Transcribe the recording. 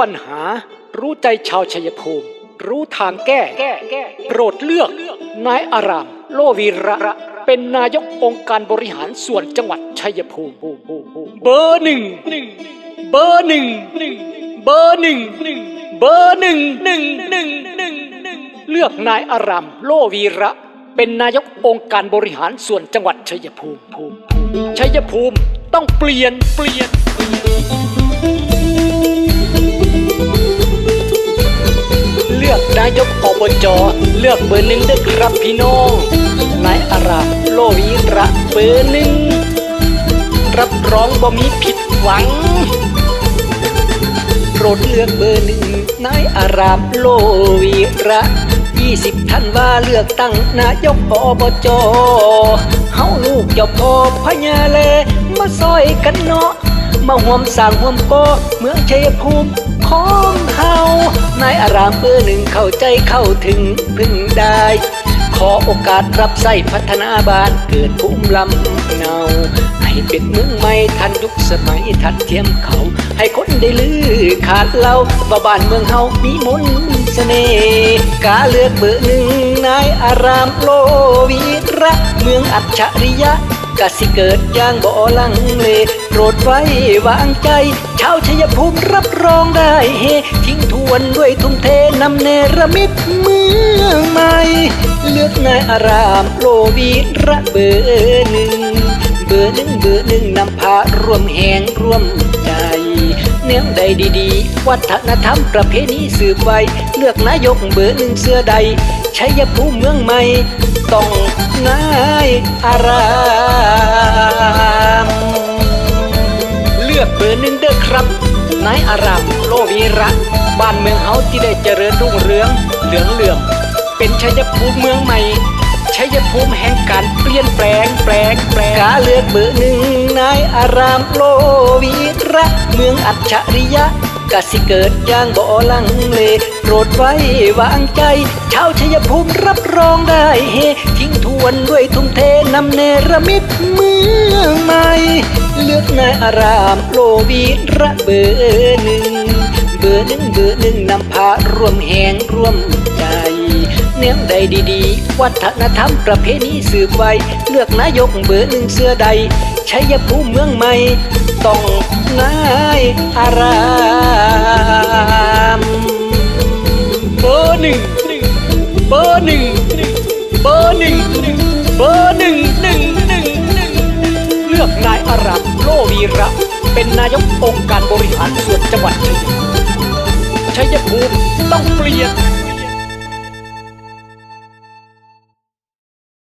ปัญหา รู้ใจชาวชัยภูมิ รู้ทางแก้ โปรดเลือก นายอาราม โลวีระ เป็นนายกองค์การบริหารส่วนจังหวัดชัยภูมิ เบอร์หนึ่งเบอร์หนึ่งเบอร์หนึ่งเบอร์หนึ่งหนึ่งหนึ่งหนึ่งหนึ่งเลือกนายอาราม โลวีระ เป็นนายกองค์การบริหารส่วนจังหวัดชัยภูมิภูมิชัยภูมิต้องเปลี่ยนเปลี่ยนเายกอบจเลือกเบอร์หนึ่งด้อครับพี่น้องนายอารามโลวีระเบอร์หนึ่งรับรองบ่มีผิดหวังโปรดเลือกเบอร์หนึ่งนายอารามโลวีระ20ท่านว่าเลือกตั้งนายกอบจเฮาลูกเจ้าพ่อพญาเล มาซอยกันเนาะ มาห่วมสร้างห่วมก่อเมืองชัยภูมิของเฮา อารามเบอร์หนึ่งเข้าใจเข้าถึงพึ่งได้ ขอโอกาสรับใส่พัฒนาบ้านเกิดภูมิลำเนาให้เป็นเมืองใหม่ทันยุคสมัยทัดเทียมเขา ให้คนได้ลือขาดเล่าว่าบ้านเมืองเฮามีมนเสน่ห์กาเลือกเบอร์หนึ่งนายอารามโลวีระเมืองอัจฉริยะ กสิเกิดย่างบ่อลังเลโปรดไว้วางใจ ชาวชัยภูมิรับรองได้เฮทิ้งทวนด้วยทุ่มเทนำเนรมิตเมืองใหม่ เลือกนายอารามโลวีระเบอร์หนึ่ง เบอร์หนึ่งเบอร์หนึ่งนำพาร่วมแหงร่วมใจเนื้อใดดีๆ วัฒนธรรมประเพณีสืบไว้ เลือกนายกเบอร์หนึ่งเสื้อใด ชัยภูมิเมืองใหม่ ต้องนายอารามเลือกเบอร์หนึ่งเด้อครับนายอารามโลวีระบ้านเมืองเฮาที่ได้เจริญรุ่งเรืองเหลืองเหลื่อม เป็นชัยภูมิเมืองใหม่ชัยภูมิแห่งการเปลี่ยนแปลงแปลงแปลงกาเลือกเบอร์หนึ่งนายอารามโลวีระเมืองอัจฉริยะ กสิเกิดย่างบ่อลังเลโปรดไว้วางใจ ชาวชัยภูมิรับรองได้เฮทิ้งทวนด้วยทุ่มเทนำเนรมิตเมืองใหม่ เลือกนายอารามโลวีระเบอร์หนึ่ง เบอร์หนึ่งเบอร์หนึ่งนำพาร่วมแหงร่วมใจเนื้อใดดีๆ วัฒนธรรมประเพณีสืบไว้ เลือกนายกเบอร์หนึ่งเสื้อใดชัยภูมิเมืองใหม่ ต้องนายอาราม เบอร์หนึ่งเบอร์หนึ่งเบอร์หนึ่งเบอร์หนึ่งหนึ่งหนึ่งหนึ่งเลือกนายอารามโลวีระ เป็นนายกองค์การบริหารส่วนจังหวัดชัยภูมิชัยภูมิต้องเปลี่ยน